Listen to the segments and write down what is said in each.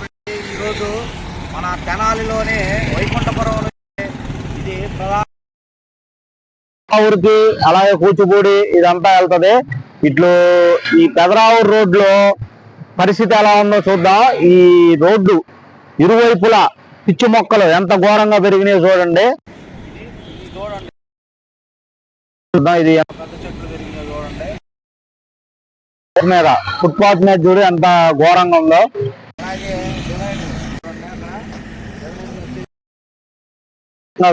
పెట్టి ఈరోజు మన తెనాలిలోనే వైకుంఠపురం ఇది ప్రధానవృద్ధి అలాగే కూచిపూడి ఇదంతా వెళ్తుంది. ఇట్లు ఈ పెదరావురు రోడ్లో పరిస్థితి ఎలా ఉందో చూద్దాం. ఈ రోడ్డు ఇరువైపుల పిచ్చి మొక్కలు ఎంత ఘోరంగా పెరిగినాయో చూడండి. ఇది మీద ఫుట్పాత్ మీద చూడు ఎంత ఘోరంగా ఉందో.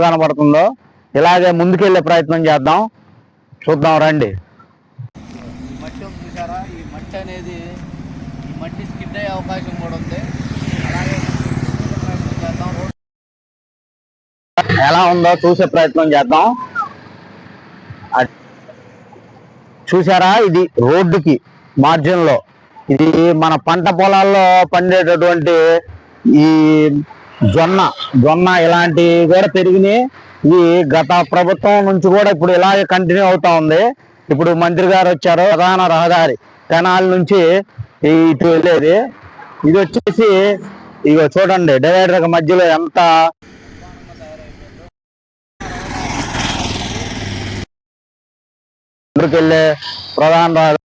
కనబడుతుందో ఇలాగే ముందుకెళ్ళే ప్రయత్నం చేద్దాం. చూద్దాం రండి. ఈ మట్టి ఉంది చూసారా ఈ మట్టి అనేది ఈ మట్టి స్కిడ్ అయ్యే అవకాశం కూడా ఉంది. అలాగే ప్రయత్నం చేద్దాం. రోడ్ ఎలా ఉందో చూసే ప్రయత్నం చేద్దాం. చూసారా ఇది రోడ్డుకి మార్జిన్లో. ఇది మన పంట పొలాల్లో పండేటటువంటి ఈ జొన్న జొన్న ఇలాంటివి కూడా పెరిగినాయి ఈ గత ప్రభుత్వం నుంచి కూడా ఇప్పుడు ఇలాగే కంటిన్యూ అవుతా ఉంది. ఇప్పుడు మంత్రి గారు వచ్చారు ప్రధాన రహదారి తెనాలి నుంచి ఇటు వెళ్ళేది. ఇది వచ్చేసి ఇక చూడండి డివైడర్ మధ్యలో ఎంత వెళ్ళే ప్రధాన రహదారి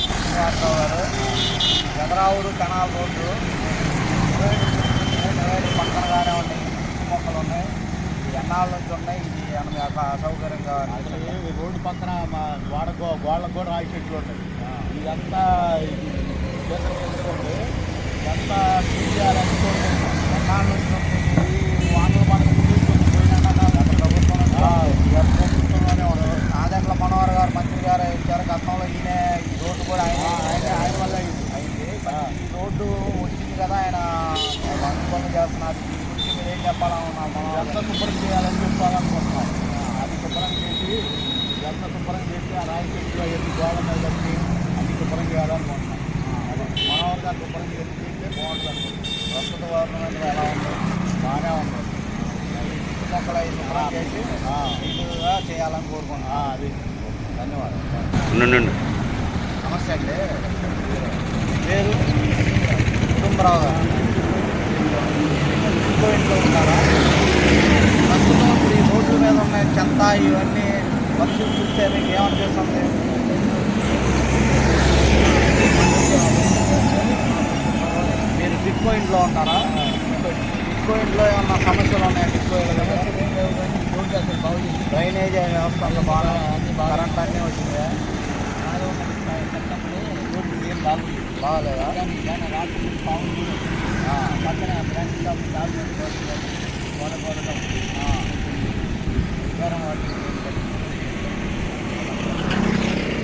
శ్రీనివాసరావు గారు ఎదరావురు కెనాల్ రోడ్డు. డివైడ్ పక్కనగానే ఉన్నాయి మొక్కలు ఉన్నాయి. ఈ ఎన్నాళ్ళ నుంచి ఉన్నాయి? ఇది మనకి అస- అసౌకర్యంగా ఈ రోడ్డు పక్కన మా గోడ గోడలకు కూడా రాయి చెట్లు ఉన్నాయి ఇదంతా ఇది కేంద్ర ఉంది ఇదంతా క్లీన్ చేయాలని కోరుకుంటున్నాం. ఎన్నాళ్ళ నుంచి వానలు మనకు ప్రభుత్వంలోనే మనోహర్ గారు మంత్రి గారు ఇచ్చారు గతంలో ఈయన ఈ రోడ్డు కూడా ఆయన వల్ల అయింది. అయింది ఆ. ఈ రోడ్డు వచ్చింది కదా ఆయన అనుకూలం చేస్తున్నారు. దీని గురించి మీరు ఏం చెప్పాలనుకున్నారు మనం ఎంత శుభ్రం చేయాలని చెప్పాలనుకుంటున్నాం అది శుభ్రం చేసి ఎంత శుభ్రం చేసి ఆ రాయి చెట్లు ఎన్ని గోడ మీద కట్టి అన్ని శుభ్రం చేయాలనుకుంటున్నాం గారు శుభ్రం చేసి చేస్తే బాగుంటుంది. ప్రస్తుత గవర్నమెంట్ ఎలా ఉంది బాగానే ఉంది. మొక్కలు అవి శుభ్రం చేసి. నీటుగా చేయాలని ఆ, కోరుకుంటున్నాను అది. ధన్యవాదాలు. నమస్తే అండి. పేరు కుటుంబరావు గారు. ఇంకో ఇంట్లో ఉంటారా ప్రస్తుతం ఇప్పుడు ఈ రోడ్ల మీద ఉన్న చెత్త ఇవన్నీ పక్షులు చూస్తే మీకు ఏమనిపిస్తుంది మీరు డిక్కో ఇంట్లో ఉంటారా డిక్కో ఇంట్లో ఏమన్నా సమస్యలు ఉన్నాయా డిక్కో డ్రైనేజ్ వ్యవస్థ అంతా బాగా కరెంట్ అన్నీ వచ్చిందా బాగాలేదా ఆ. ఆ.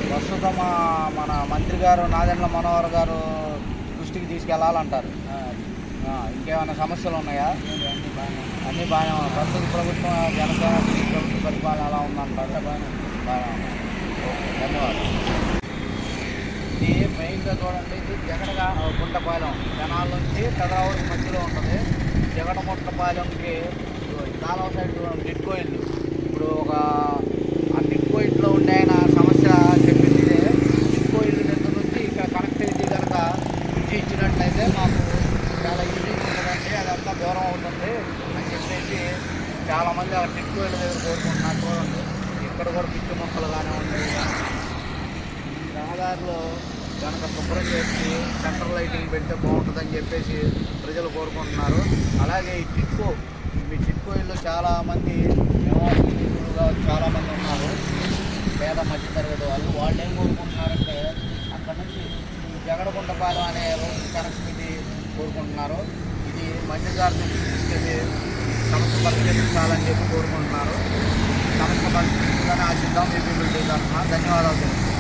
ప్రస్తుతం మా- మన మంత్రి గారు నాదెండ్ల మనోహర్ గారు దృష్టికి తీసుకెళ్ళాలంటారు. ఇంకేమైనా సమస్యలు ఉన్నాయా? అన్నీ బాగానే ఉన్నాయి. ప్రస్తుత ప్రభుత్వం జనసేన ప్రభుత్వ పరిపాలన ఎలా ఉందంటారు? బాగానే ఉంది. ఓకే ధన్యవాదాలు. ఇది మెయిన్గా చూడండి ఇది జగడగా గుంటపాలెం. జనాల నుంచి పెదరావుడి మధ్యలో ఉంటుంది. జగడముట్టపాలెంకి కాలువ సైడ్ చూడండి టిట్కో ఇల్లు ఇప్పుడు ఒక ఆ టిట్కో ఇంట్లో ఉండే ఆయన సమస్య చెప్పింది ఇదే. టిట్కో ఇల్లు దగ్గర నుంచి ఇక్కడ కనెక్టివిటీ కనుక బ్రిడ్జి ఇచ్చినట్లయితే మాకు చాలా ఈజీ ఉంటుందండి. అదంతా దూరం అవుతుంది. అని చెప్పేసి చాలామంది ఆ టిట్కో ఇల్లు దగ్గర కోరుకుంటున్నారు చూడండి. ఇక్కడ కూడా పిచ్చి మొక్కలు కానీ ఉన్నాయి కనుక శుభ్రం చేసి సెంటర్ లైటింగ్ పెడితే బాగుంటుందని చెప్పేసి ప్రజలు కోరుకుంటున్నారు అలాగే ఈ చిక్కు మీ చిక్కు ఇల్లు చాలామంది చాలామంది ఉన్నారు పేద మధ్యతరగతి వాళ్ళు వాళ్ళు ఏం కోరుకుంటున్నారంటే అక్కడ నుంచి ఈ జగడగుంటపాలెం అనే రోడ్డు కనెక్టివిటీ కోరుకుంటున్నారు ఇది మంచి గారి నుంచి తీసుకెళ్ళి సమస్య పరిష్కరించాలని చెప్పి కోరుకుంటున్నారు సమస్య పరిష్కరించాలని ఆశిద్దాం మీ తరఫున ధన్యవాదాలు తెలుసు